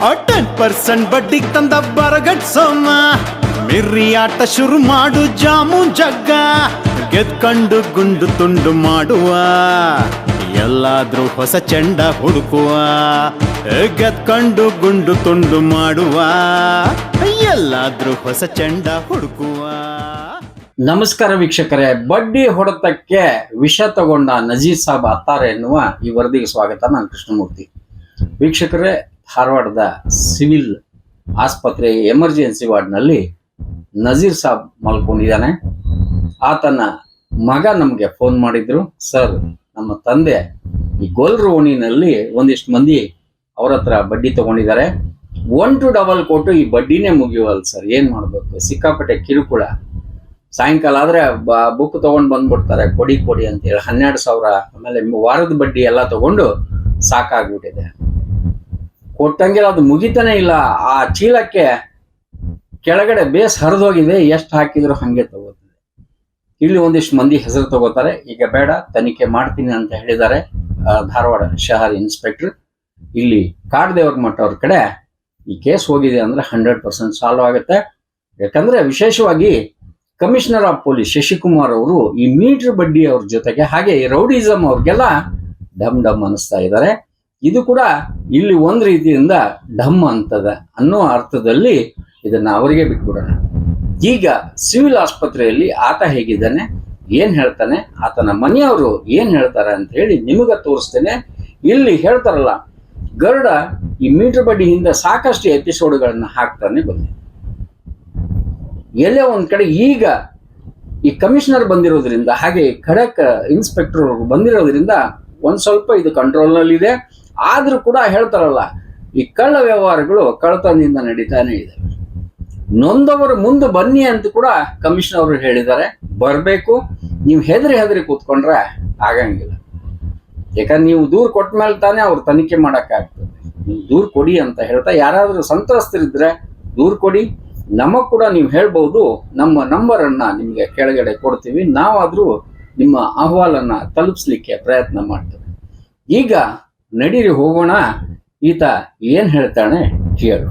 Ten percent ಬಡ್ಡಿ ತಂದ ಬರಗಟ್ ಸೋಮ ಮಿರ್ರಿ ಆಟ ಶುರು ಮಾಡು ಜಾಮು ಜಗ್ಗ. ಗೆದ್ಕೊಂಡು ಗುಂಡು ತುಂಡು ಮಾಡುವ. ಎಲ್ಲಾದ್ರೂ ಹೊಸ ಚೆಂಡ ಹುಡುಕುವ. ಗೆದ್ಕೊಂಡು ಗುಂಡು ತುಂಡು ಮಾಡುವ. ಎಲ್ಲಾದ್ರೂ ಹೊಸ ಚೆಂಡ ಹುಡುಕುವ. ನಮಸ್ಕಾರ ವೀಕ್ಷಕರೇ, ಬಡ್ಡಿ ಹೊಡೆತಕ್ಕೆ ವಿಷ ತಗೊಂಡ ನಜೀರ್ ಸಾಬ್ ಅತ್ತಾರೆ ಎನ್ನುವ ಈ ವರದಿಗೆ ಸ್ವಾಗತ. ನಾನು ಕೃಷ್ಣಮೂರ್ತಿ. ವೀಕ್ಷಕರೇ ಧಾರವಾಡದ ಸಿವಿಲ್ ಆಸ್ಪತ್ರೆ ಎಮರ್ಜೆನ್ಸಿ ವಾರ್ಡ್ನಲ್ಲಿ ನಜೀರ್ ಸಾಬ್ ಮಲ್ಕೊಂಡಿದ್ದಾನೆ. ಆತನ ಮಗ ನಮಗೆ ಫೋನ್ ಮಾಡಿದ್ರು. ಸರ್, ನಮ್ಮ ತಂದೆ ಈ ಗೋಲ್ರ ಓಣಿನಲ್ಲಿ ಒಂದಿಷ್ಟು ಮಂದಿ ಅವ್ರ ಹತ್ರ ಬಡ್ಡಿ ತಗೊಂಡಿದ್ದಾರೆ. ಒನ್ ಟು ಡಬಲ್ ಕೊಟ್ಟು ಈ ಬಡ್ಡಿನೇ ಮುಗಿಯುವಲ್ಲ ಸರ್, ಏನ್ ಮಾಡ್ಬೇಕು? ಸಿಕ್ಕಾಪಟ್ಟೆ ಕಿರುಕುಳ. ಸಾಯಂಕಾಲ ಆದ್ರೆ ಬುಕ್ ತಗೊಂಡ್ ಬಂದ್ಬಿಡ್ತಾರೆ. ಕೊಡಿ ಕೊಡಿ ಅಂತ ಹೇಳಿ ಹನ್ನೆರಡು ಸಾವಿರ ಆಮೇಲೆ ವಾರದ ಬಡ್ಡಿ ಎಲ್ಲ ತಗೊಂಡು ಸಾಕಾಗ್ಬಿಟ್ಟಿದೆ. ಕೊಟ್ಟಂಗೆಲ್ಲ, ಅದು ಮುಗಿತಾನೆ ಇಲ್ಲ. ಆ ಚೀಲಕ್ಕೆ ಕೆಳಗಡೆ ಬೇಸ್ ಹರಿದೋಗಿದೆ, ಎಷ್ಟು ಹಾಕಿದ್ರು ಹಂಗೆ ತಗೋತಿದೆ. ಇಲ್ಲಿ ಒಂದಿಷ್ಟು ಮಂದಿ ಹೆಸರು ತಗೋತಾರೆ. ಈಗ ಬೇಡ, ತನಿಖೆ ಮಾಡ್ತೀನಿ ಅಂತ ಹೇಳಿದ್ದಾರೆ ಧಾರವಾಡ ಶಹರ್ ಇನ್ಸ್ಪೆಕ್ಟರ್. ಇಲ್ಲಿ ಕಾಡದೇವರ ಮಠ ಅವ್ರ ಕಡೆ ಈ ಕೇಸ್ ಹೋಗಿದೆ ಅಂದ್ರೆ ಹಂಡ್ರೆಡ್ ಪರ್ಸೆಂಟ್ ಸಾಲ್ವ್ ಆಗುತ್ತೆ. ಯಾಕಂದ್ರೆ ವಿಶೇಷವಾಗಿ ಕಮಿಷನರ್ ಆಫ್ ಪೊಲೀಸ್ ಶಶಿಕುಮಾರ್ ಅವರು ಈ ಮೀಟರ್ ಬಡ್ಡಿ ಅವ್ರ ಜೊತೆಗೆ ಹಾಗೆ ಈ ರೌಡಿಸಮ್ ಅವ್ರಿಗೆಲ್ಲ ಡಮ್ ಡಮ್ ಅನಿಸ್ತಾ ಇದ್ದಾರೆ. ಇದು ಕೂಡ ಇಲ್ಲಿ ಒಂದ್ ರೀತಿಯಿಂದ ಡಮ್ ಅಂತದ ಅನ್ನೋ ಅರ್ಥದಲ್ಲಿ ಇದನ್ನ ಅವರಿಗೆ ಬಿಟ್ಬಿಡೋಣ. ಈಗ ಸಿವಿಲ್ ಆಸ್ಪತ್ರೆಯಲ್ಲಿ ಆತ ಹೇಗಿದ್ದಾನೆ, ಏನ್ ಹೇಳ್ತಾನೆ, ಆತನ ಮನೆಯವರು ಏನ್ ಹೇಳ್ತಾರೆ ಅಂತ ಹೇಳಿ ನಿಮಗ ತೋರಿಸ್ತೇನೆ. ಇಲ್ಲಿ ಹೇಳ್ತಾರಲ್ಲ, ಗರುಡ ಈ ಮೀಟರ್ ಬಡ್ಡಿಯಿಂದ ಸಾಕಷ್ಟು ಎಪಿಸೋಡ್ಗಳನ್ನ ಹಾಕ್ತಾನೆ ಬಂದೆ. ಎಲ್ಲೇ ಒಂದ್ ಕಡೆ ಈಗ ಈ ಕಮಿಷನರ್ ಬಂದಿರೋದ್ರಿಂದ, ಹಾಗೆ ಖಡಕ್ ಇನ್ಸ್ಪೆಕ್ಟರ್ ಬಂದಿರೋದ್ರಿಂದ ಒಂದ್ ಸ್ವಲ್ಪ ಇದು ಕಂಟ್ರೋಲ್ನಲ್ಲಿದೆ ಆದ್ರೂ ಕೂಡ ಹೇಳ್ತಾರಲ್ಲ, ಈ ಕಳ್ಳ ವ್ಯವಹಾರಗಳು ಕಳ್ಳತನದಿಂದ ನಡೀತಾನೆ ಇದೆ. ನೊಂದವರು ಮುಂದೆ ಬನ್ನಿ ಅಂತ ಕೂಡ ಕಮಿಷನ್ ಅವರು ಹೇಳಿದ್ದಾರೆ. ಬರಬೇಕು, ನೀವು ಹೆದರಿ ಹೆದರಿ ಕೂತ್ಕೊಂಡ್ರೆ ಆಗಂಗಿಲ್ಲ. ಯಾಕಂದ್ರೆ ನೀವು ದೂರು ಕೊಟ್ಟ ಮೇಲೆ ತಾನೇ ಅವ್ರು ತನಿಖೆ ಮಾಡೋಕ್ಕಾಗ್ತದೆ. ನೀವು ದೂರು ಕೊಡಿ ಅಂತ ಹೇಳ್ತಾ, ಯಾರಾದರೂ ಸಂತ್ರಸ್ತರಿದ್ರೆ ದೂರು ಕೊಡಿ. ನಮಗೆ ಕೂಡ ನೀವು ಹೇಳ್ಬೋದು, ನಮ್ಮ ನಂಬರನ್ನು ನಿಮಗೆ ಕೆಳಗಡೆ ಕೊಡ್ತೀವಿ. ನಾವಾದರೂ ನಿಮ್ಮ ಅಹವಾಲನ್ನು ತಲುಪಿಸ್ಲಿಕ್ಕೆ ಪ್ರಯತ್ನ ಮಾಡ್ತೇವೆ. ಈಗ ನಡೀರಿ ಹೋಗೋಣ. ಈತ ಏನ್ ಹೇಳ್ತಾನೆ ಕೇಳು.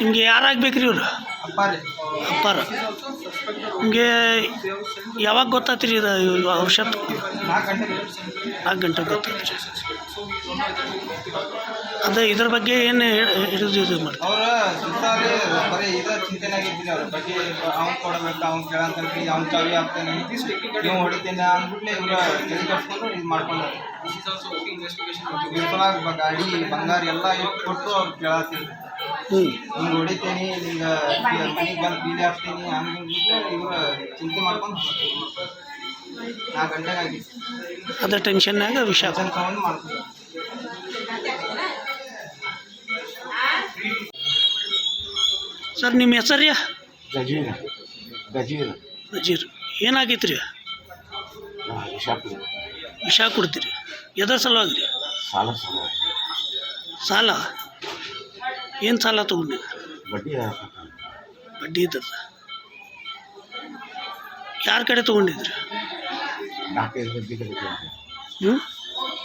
ನಿಮಗೆ ಯಾರಾಗ್ಬೇಕ್ರಿ ಇವರು? ಅಪ್ಪಾರ. ನಿಮಗೆ ಯಾವಾಗ ಗೊತ್ತಾತ್ರಿ ಇದು ಔಷಧ? ನಾಲ್ಕು ಗಂಟೆ ಗೊತ್ತಾತ್ರಿ. ಅದು ಇದ್ರ ಬಗ್ಗೆ ಏನು ಹಿಡಿದು ಇದು ಮಾಡಿ ಅವ್ರ ಸುತ್ತಾಲಿ ಬರೀ ಇದ ಚಿಂತೆನಾಗಿದ್ದೀನಿ ಅವ್ರ ಬಗ್ಗೆ ಅವ್ನು ಕೊಡಬೇಕು ಅವ್ನು ಕೇಳಂತಲ್ರಿ ಅವ್ನ್ ಚಾವಿ ಆಗ್ತಾನೆ ನೀವು ಹೊಡಿತೀನಿ ಅಂದ್ಬಿಟ್ಲೆ ಇವ್ರ ತಲೆ ಕಟ್ಕೊಂಡು ಇದು ಮಾಡ್ಕೊಂಡ್ರು ಗಾಡಿ ಬಂಗಾರ ಎಲ್ಲ ಕೊಟ್ಟು ಅವ್ರು ಕೇಳತ್ತೀನಿ ಹಿಂಗೆ ಹೊಡಿತೀನಿ ಮನೆಗೆ ಬಂದು ಬೀದಿ ಹಾಕ್ತೀನಿ ಹಂಗೆ ಹಿಂಗೆ ಇವ್ರ ಚಿಂತೆ ಮಾಡ್ಕೊಂಡು ನಾಲ್ಕು ಗಂಟೆಗೆ ಆಗಿತ್ತು ಅದ ಟೆನ್ಷನ್ನಾಗ ವಿಷ. ತೊಗೊಂಡು ಸರ್ ನಿಮ್ಮ ಹೆಸರು ರೀ ಗಜೀರ. ಗಜೀರ. ನಜೀರ್ ಏನಾಗೈತೆ ರೀ ವಿಷಾಪುರ ವಿಷ ಕೊಡ್ತೀರಿ. ಎದ್ರ ಸಲುವಾಗಿ ರೀ ಸಾಲ ಸಾಲ? ಏನು ಸಾಲ ತೊಗೊಂಡಿರಿ? ಬಡ್ಡಿ ಬಡ್ಡಿ ಇದ್ದದ ಯಾರ ಕಡೆ ತೊಗೊಂಡಿದ್ರಿ? ನಾಲ್ಕೈದು ಬಡ್ಡಿ ಕಡೆ ತಗೊಂಡೆ ಹ್ಞೂ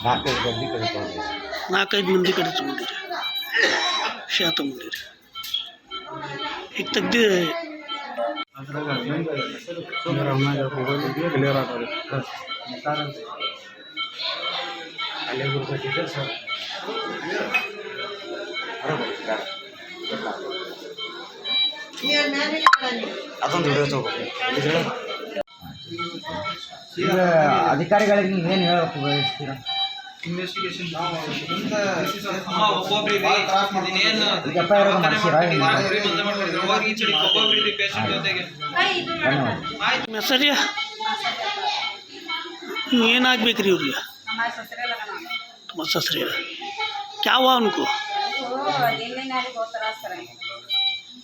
ನಾಲ್ಕೈದು ಬಡ್ಡಿ ಕಡೆ ತಗೊಂಡೆ ನಾಲ್ಕೈದು ಮಂದಿ ಕಡೆ ತೊಗೊಂಡಿರಿ ವಿಷ ತೊಗೊಂಡಿರಿ ಈಗ ತೆಗ್ದು ಅಲ್ಲೇ ಗುರುತಿದ್ದೆ ಸರ್ ಅದೊಂದು ವಿಡಿಯೋ ತಗೋಬೇಕು ಈಗ ಅಧಿಕಾರಿಗಳಿಗೆ ಏನು ಹೇಳಬೇಕು ಬಯಸ್ತೀರ ಇನ್ವೆಸ್ಟಿಗೇಷನ್ ನಾವು ಅಂತ ಏನಾಗ್ಬೇಕ್ರಿ ಇವ್ರಿಗೆ? ತುಂಬ ಸಸ್ರಿ ಯಾವ ಅನ್ಕೋ